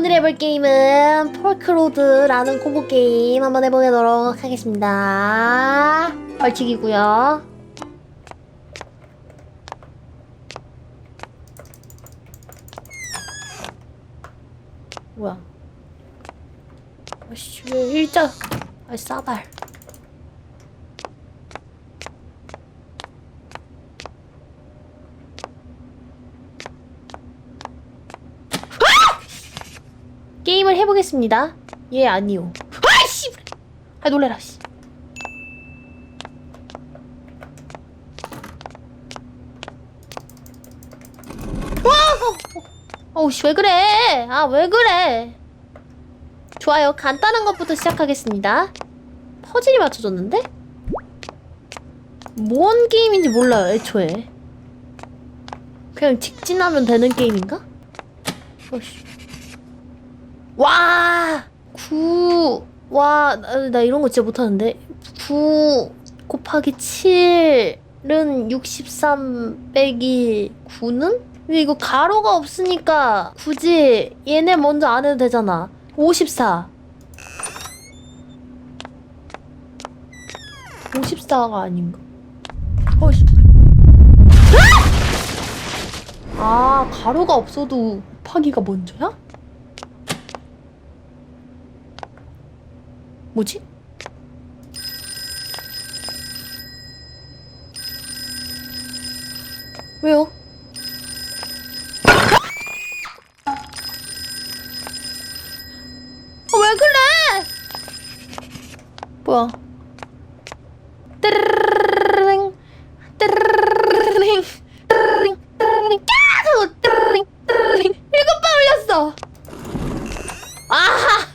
오늘 해볼 게임은 폴크로드라는 공포 게임 한번 해보도록 하겠습니다. 벌칙이고요. 뭐야? 아씨 왜 일자? 아 싸발. 게임을 해보겠습니다. 예, 아니요. 아이씨! 아, 놀래라, 씨. 와! 어, 어우, 씨, 왜 그래? 아, 왜 그래? 좋아요. 간단한 것부터 시작하겠습니다. 퍼즐이 맞춰졌는데? 뭔 게임인지 몰라요, 애초에. 그냥 직진하면 되는 게임인가? 어씨. 와! 9. 와, 나, 나 이런 거 진짜 못하는데. 9 곱하기 7은 63 빼기 9는? 근데 이거 가로가 없으니까 굳이 얘네 먼저 안 해도 되잖아. 54. 54가 아닌가? 어이씨. 아, 가로가 없어도 곱하기가 먼저야? 뭐지? 왜요? 어, 왜 그래? 뭐야? 띠르르르르릉 띠르르르르릉 띠르르르르릉 띠르르르르릉 야! 띠르르르르릉 띠르르르르릉 일곱 번 올렸어. 아하!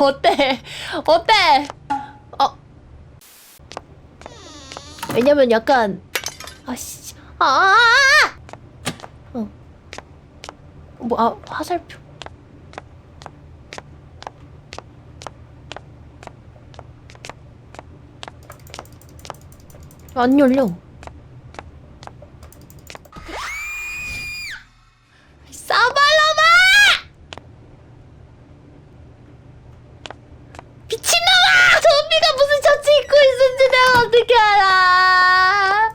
어때? 어때? 어. 왜냐면 약간 아씨 아, 아, 아! 어. 뭐 아, 화살표. 안 열려. 미친놈아! 좀비가 무슨 셔츠 입고 있는지 내가 어떻게 알아?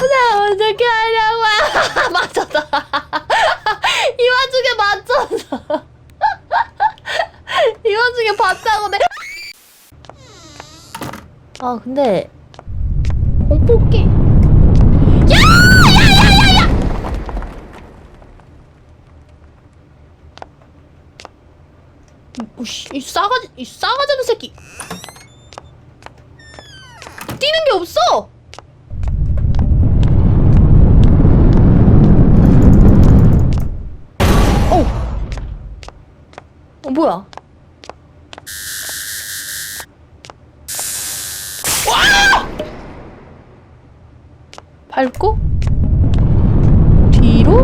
내가 어떻게 하냐고? 맞췄다. 이 와중에 맞췄어. 이 와중에 봤다고 내가. 아 근데 공포 게임. 이 싸가지, 이 싸가지 없는 새끼. 뛰는 게 없어. 어. 어 뭐야? 와! 밟고 뒤로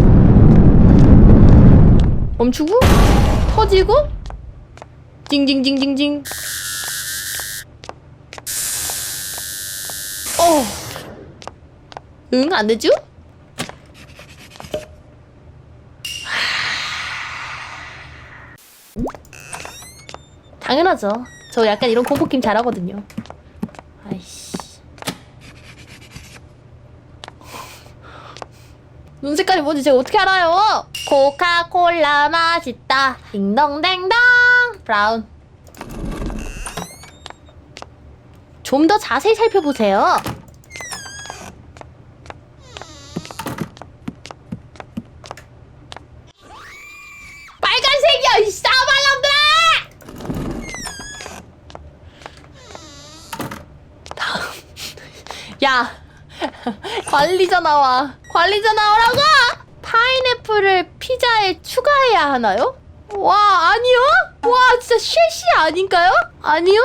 멈추고 터지고 징징징징징. 어. 응, 안 되죠? 당연하죠. 저 약간 이런 공포 게임 잘하거든요. 아이씨. 눈 색깔이 뭔지 제가 어떻게 알아요? 코카콜라 맛있다. 딩동댕동. 브라운. 좀 더 자세히 살펴보세요. 빨간색이야, 이 싸발람들아! 다음. 야, 관리자 나와. 관리자 나오라고! 파인애플을 피자에 추가해야 하나요? 와, 아니요? 와, 진짜 쉐시 아닌가요? 아니요?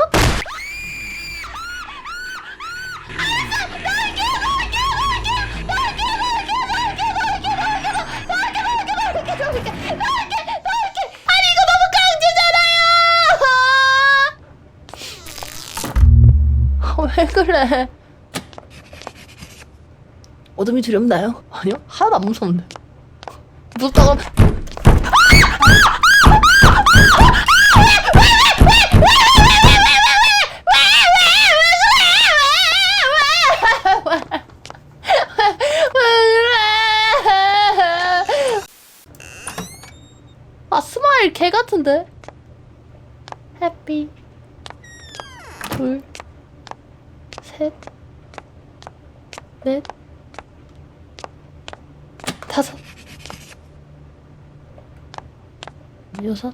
아, 왜 그래? 어둠이 두렵나요? 아니요 하나도 안 무서운데 무섭다고 같은데. 해피 둘 셋, 넷, 다섯, 여섯,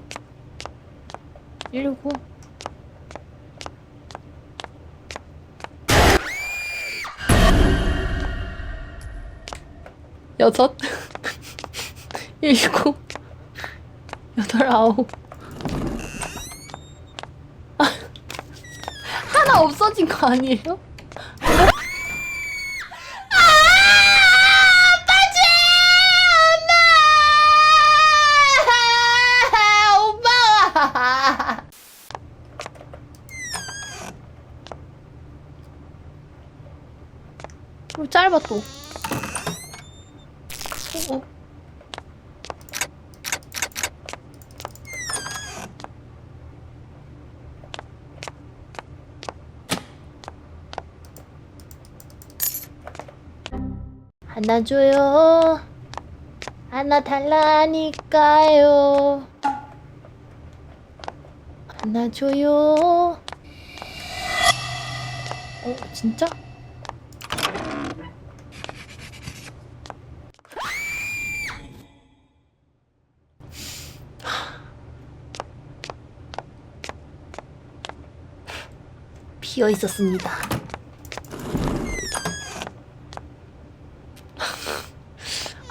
일곱, 여섯, 일곱, 여덟, 아홉. 아, 하나 없어진 거 아니에요? 엄마! 어, 짧아 또. 어, 어. 하나 줘요. 하나 달라니까요. 하나 줘요. 어, 진짜? 비어 있었습니다.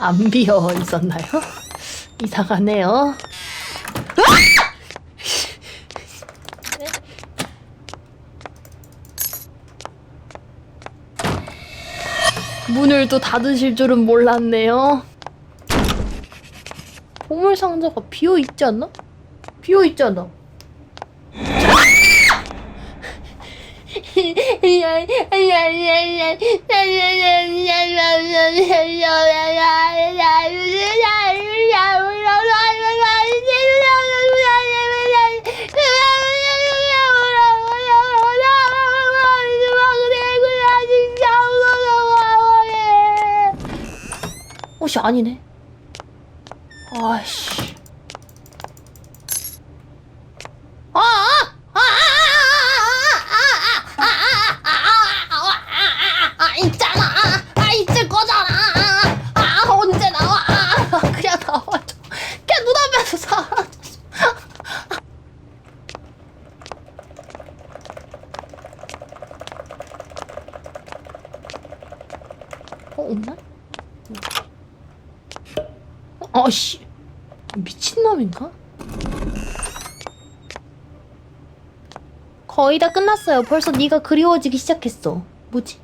안 비어 있었나요? 이상하네요. 문을 또 닫으실 줄은 몰랐네요. 보물 상자가 비어 있지 않나? 비어 있잖아. 옷 이 아니네. 아씨. 미친놈인가? 거의 다 끝났어요. 벌써 네가 그리워지기 시작했어. 뭐지?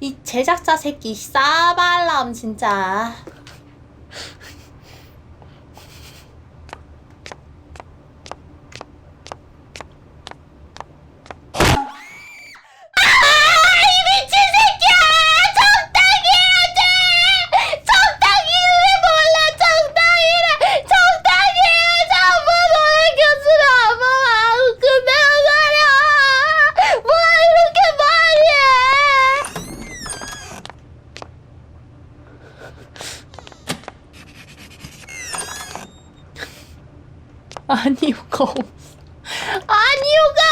이 제작자 새끼 싸발람 진짜. 미친 새끼야! 적당히 해야 돼! 적당히 왜 몰라 적당히래! 적당히 해야지 한번 놀겨주면 한번 하고 끝내버려! 뭐 이렇게 말해! 아니요가 없어. 아니요가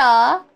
일이야?